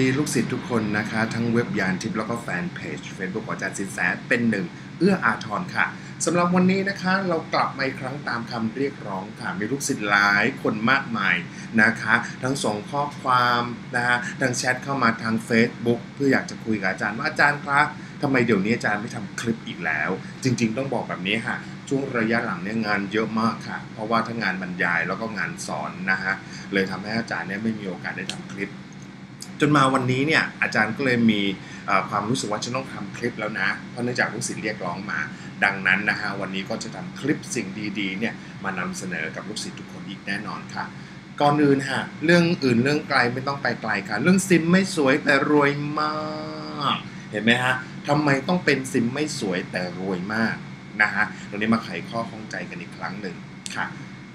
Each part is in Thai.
มีลูกศิษย์ทุกคนนะคะ ทั้งเว็บยานทิปแล้วก็แฟนเพจ Facebook ของอาจารย์สินแสเป็นหนึ่ง เอื้ออาทรค่ะสำหรับวันนี้นะคะเรากลับมาอีกครั้งตามคำเรียกร้องค่ะ มีลูกศิษย์หลายคนมากมายนะคะ ทั้งส่งข้อความนะคะทั้งแชทเข้ามาทาง Facebook เพื่ออยากจะคุยกับอาจารย์ว่าอาจารย์คะทำไมเดี๋ยวนี้อาจารย์ไม่ทำคลิปอีกแล้ว จริง ๆ ต้องบอกแบบนี้ค่ะช่วงระยะหลังเนี่ยงานเยอะมากค่ะ เพราะว่าทั้งงานบรรยายแล้วก็งานสอนนะฮะเลยทำให้อาจารย์เนี่ยไม่มีโอกาสได้ทำคลิป จนมาวันนี้เนี่ยอาจารย์ก็เลยมีความรู้สึกว่าจะต้องทำคลิปแล้วนะ เพราะเนื่องจากลูกศิษย์เรียกร้องมา ดังนั้นนะฮะวันนี้ก็จะทำคลิปสิ่งดีๆเนี่ยมานำเสนอกับลูกศิษย์ทุกคนอีกแน่นอนค่ะก่อนอื่นฮะเรื่องอื่นเรื่องไกลไม่ต้องไปไกลค่ะ เรื่องซิมไม่สวยแต่รวยมาก เห็นไหมฮะทำไมต้องเป็นซิมไม่สวยแต่รวยมากนะฮะตรงนี้มาไขข้อข้องใจกันอีกครั้งหนึ่งค่ะ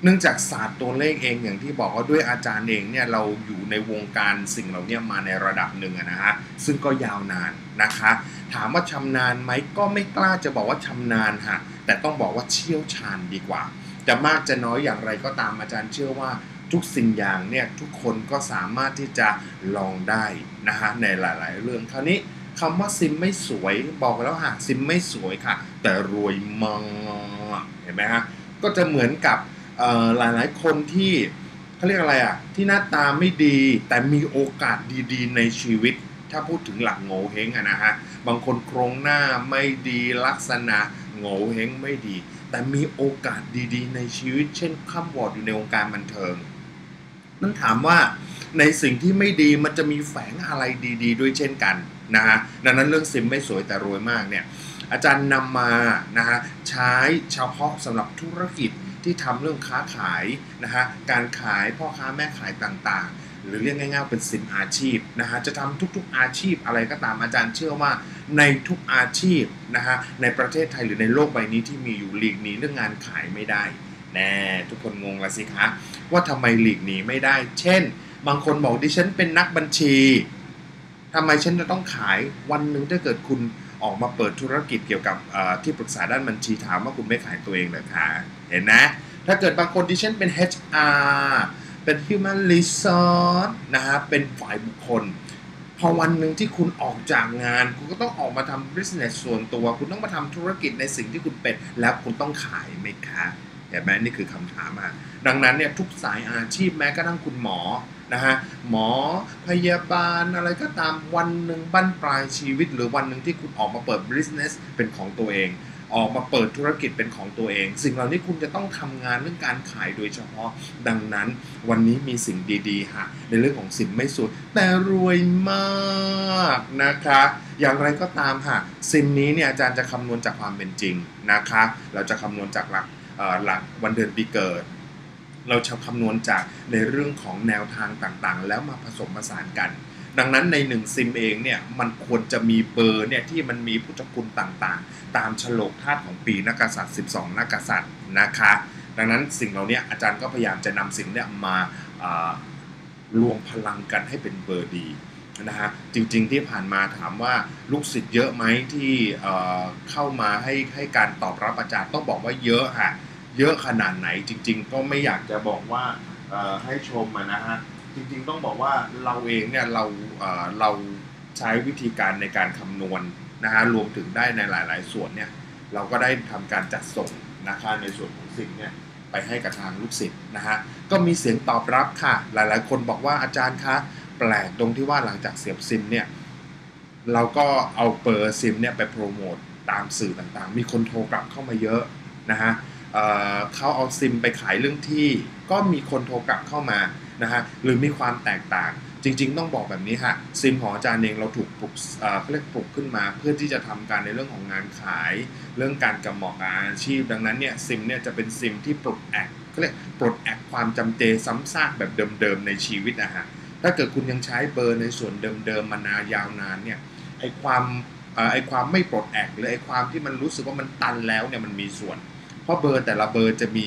เนื่องจากศาสตร์ตัวเลขเองอย่างที่บอกว่าด้วยอาจารย์เองเนี่ยเราอยู่ในวงการสิ่งเหล่านี้มาในระดับหนึ่งนะฮะซึ่งก็ยาวนานนะคะ ถามว่าชำนาญไหมก็ไม่กล้าจะบอกว่าชำนาญฮะแต่ต้องบอกว่าเชี่ยวชาญดีกว่า จะมากจะน้อยอย่างไรก็ตามอาจารย์เชื่อว่าทุกสิ่งอย่างเนี่ยทุกคนก็สามารถที่จะลองได้นะฮะในหลาย ๆ เรื่องคราวนี้คำว่าซิมไม่สวยบอกแล้วฮะซิมไม่สวยค่ะ แต่รวยมากเห็นไหมฮะก็จะเหมือนกับ เอ่อหลายคนที่เขาเรียกอะไรอะ ที่หน้าตาไม่ดีแต่มีโอกาสดีๆ ในชีวิต ถ้าพูดถึงหลักโง่เฮงอะนะฮะบางคนโครงหน้าไม่ดีลักษณะโง่เฮงไม่ดี แต่มีโอกาสดีๆ ในชีวิต เช่นข้ามวอดอยู่ในวงการบันเทิง นั่นถามว่าในสิ่งที่ไม่ดีมันจะมีแฝงอะไรดี ๆ ด้วยเช่นกันนะฮะดังนั้นเรื่องซิมไม่สวยแต่รวยมากเนี่ยอาจารย์นำมานะฮะใช้เฉพาะสำหรับธุรกิจ ที่ทำเรื่องค้าขายนะฮะการขายพ่อค้าแม่ขายต่างๆ หรือเรียกง่ายๆเป็นสินอาชีพนะฮะจะทำทุกๆอาชีพอะไรก็ตามอาจารย์เชื่อว่าในทุกอาชีพนะฮะในประเทศไทยหรือในโลกใบนี้ที่มีอยู่หลีกหนีเรื่องงานขายไม่ได้แน่ทุกคนงงละสิคะว่าทำไมหลีกหนีไม่ได้ เช่น บางคนบอกดิฉันเป็นนักบัญชีทำไมฉันจะต้องขายวันหนึ่งถ้าเกิดคุณ ออกมาเปิดธุรกิจเกี่ยวกับที่ปรึกษาด้านบัญชีถามว่าคุณไม่ขายตัวเองเหรอคะเห็นนะ ถ้าเกิดบางคนที่เช่นเป็น HR เป็น Human Resource นะฮะเป็นฝ่ายบุคคล พอวันหนึ่งที่คุณออกจากงาน คุณก็ต้องออกมาทำ business ส่วนตัว คุณต้องมาทำธุรกิจในสิ่งที่คุณเป็น แล้วคุณต้องขายไหมคะเห็นไหมนี่คือคำถามอะ ดังนั้นเนี่ยทุกสายอาชีพแม้กระทั่งคุณหมอนะฮะหมอพยาบาลอะไรก็ตามวันหนึ่งบั้นปลายชีวิต หรือวันหนึ่งที่คุณออกมาเปิด business เป็นของตัวเอง ออกมาเปิดธุรกิจเป็นของตัวเอง สิ่งเหล่านี้คุณจะต้องทำงานเรื่องการขายโดยเฉพาะ ดังนั้นวันนี้มีสิ่งดีๆค่ะในเรื่องของสินไม่สุด แต่รวยมากนะคะ อย่างไรก็ตามค่ะสินนี้เนี่ยอาจารย์จะคำนวณจากความเป็นจริงนะคะ เราจะคำนวณจากหลักหลักวันเดือนปีเกิด เราจะคำนวณจากในเรื่องของแนวทางต่างๆ แล้วมาผสมผสานกัน ดังนั้นในหนึ่งซิมเองเนี่ยมันควรจะมีเบอร์เนี่ยที่มันมีพุทธคุณต่างๆ ตามฉลกธาตุของปีนักกษัตริย์ 12 นักกษัตริย์นะคะ ดังนั้นสิ่งเหล่านี้อาจารย์ก็พยายามจะนำสิ่งเนี้มารวมพลังกันให้เป็นเบอร์ดีนะฮะจริงๆที่ผ่านมาถามว่าลูกศิษย์เยอะไหมที่เอ่อเข้ามาให้ให้การตอบรับอาจารย์ต้องบอกว่าเยอะค่ะ เยอะขนาดไหนจริง ๆ ก็ไม่อยากจะบอกว่าให้ชมนะฮะจริง ๆ ต้องบอกว่าเราเองเนี่ยเราเราใช้วิธีการในการคำนวณนะฮะรวมถึงได้ในหลาย ๆ ส่วนเนี่ยเราก็ได้ทำการจัดส่งนะคะในส่วนของสิ่งเนี่ยไปให้กับทางลูกศิษย์นะฮะก็มีเสียงตอบรับค่ะ หลาย ๆ คนบอกว่าอาจารย์คะแปลกตรงที่ว่าหลังจากเสียบซิมเนี่ยเราก็เอาเบอร์ซิมเนี่ยไปโปรโมทตามสื่อต่างๆ มีคนโทรกลับเข้ามาเยอะนะฮะ เขาเอาซิมไปขายเรื่องที่ ก็มีคนโทรกลับเข้ามานะฮะหรือมีความแตกต่าง จริง ๆ ต้องบอกแบบนี้ฮะซิมของอาจารย์เองเราถูกปลุกเขาเรียกปลุกขึ้นมา เพื่อที่จะทำการในเรื่องของงานขาย เรื่องการกำเหมาะกับอาชีพ ดังนั้นเนี่ยซิมเนี่ยจะเป็นซิมที่ปลดแอกเขาเรียกปลดแอกความจำเจซ้ำซากแบบเดิมๆในชีวิตนะฮะถ้าเกิดคุณยังใช้เบอร์ในส่วนเดิมๆมานานยาวนานเนี่ยไอความไอความไม่ปลดแอกหรือไอความที่มันรู้สึกว่ามันตันแล้วเนี่ยมันมีส่วน เพราะเบอร์แต่ละเบอร์จะมี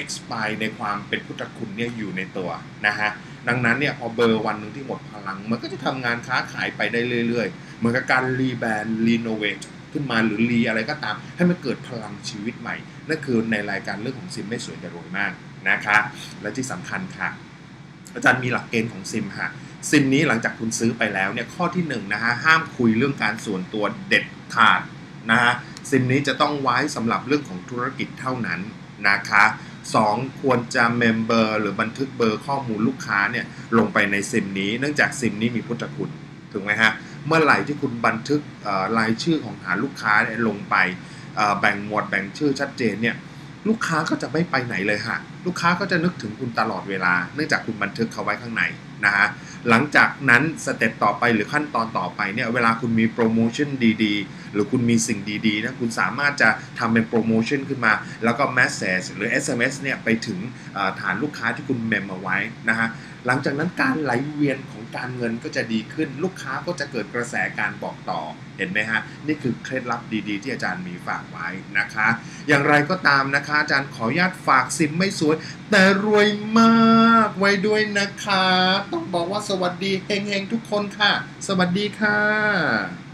expire ในความเป็นพุทธคุณเนี่ยอยู่ในตัวนะฮะดังนั้นเนี่ยพอเบอร์วันหนึ่งที่หมดพลัง มันก็จะทำงานค้าขายไปได้เรื่อยๆ เหมือนกับการรีแบรนด์รีโนเวทขึ้นมาหรือรีอะไรก็ตาม ให้มันเกิดพลังชีวิตใหม่ นั่นคือในรายการเรื่องของซิมไม่สวยแต่รวยมากนะคะ และที่สำคัญค่ะ อาจารย์มีหลักเกณฑ์ของซิมค่ะซิมนี้หลังจากคุณซื้อไปแล้วเนี่ยข้อที่1นงนะฮะห้ามคุยเรื่องการส่วนตัวเด็ดขาดนะฮะซิมนี้จะต้องไว้สำหรับเรื่องของธุรกิจเท่านั้นนะคะ 2. ควรจะเมมเบอร์หรือบันทึกเบอร์ข้อมูลลูกค้าเนี่ยลงไปในซิมนี้ เนื่องจากซิมนี้มีพุทธคุณถูกไหมฮะ เมื่อไหร่ที่คุณบันทึกรายชื่อของหาลูกค้าลงไปแบ่งหมวดแบ่งชื่อชัดเจนเนี่ยลูกค้าก็จะไม่ไปไหนเลยฮะ ลูกค้าก็จะนึกถึงคุณตลอดเวลา เนื่องจากคุณบันทึกเขาไว้ข้างในนะฮะ หลังจากนั้นสเต็ปต่อไปหรือขั้นตอนต่อไปเนี่ยเวลาคุณมีโปรโมชั่นดีๆ หรือคุณมีสิ่งดีๆนะคุณสามารถจะทำเป็นโปรโมชั่นขึ้นมา แล้วก็แมสเซจหรือ SMS เนี่ยไปถึงฐานลูกค้าที่คุณเมมเอาไว้นะฮะ หลังจากนั้นการไหลเวียนของการเงินก็จะดีขึ้น ลูกค้าก็จะเกิดกระแสการบอกต่อเห็นไหมฮะ นี่คือเคล็ดลับดีๆ ที่อาจารย์มีฝากไว้นะคะ อย่างไรก็ตามนะคะ อาจารย์ขออนุญาตฝากซิมไม่สวย แต่รวยมากไว้ด้วยนะคะ ต้องบอกว่าสวัสดีเฮงๆทุกคนค่ะ สวัสดีค่ะ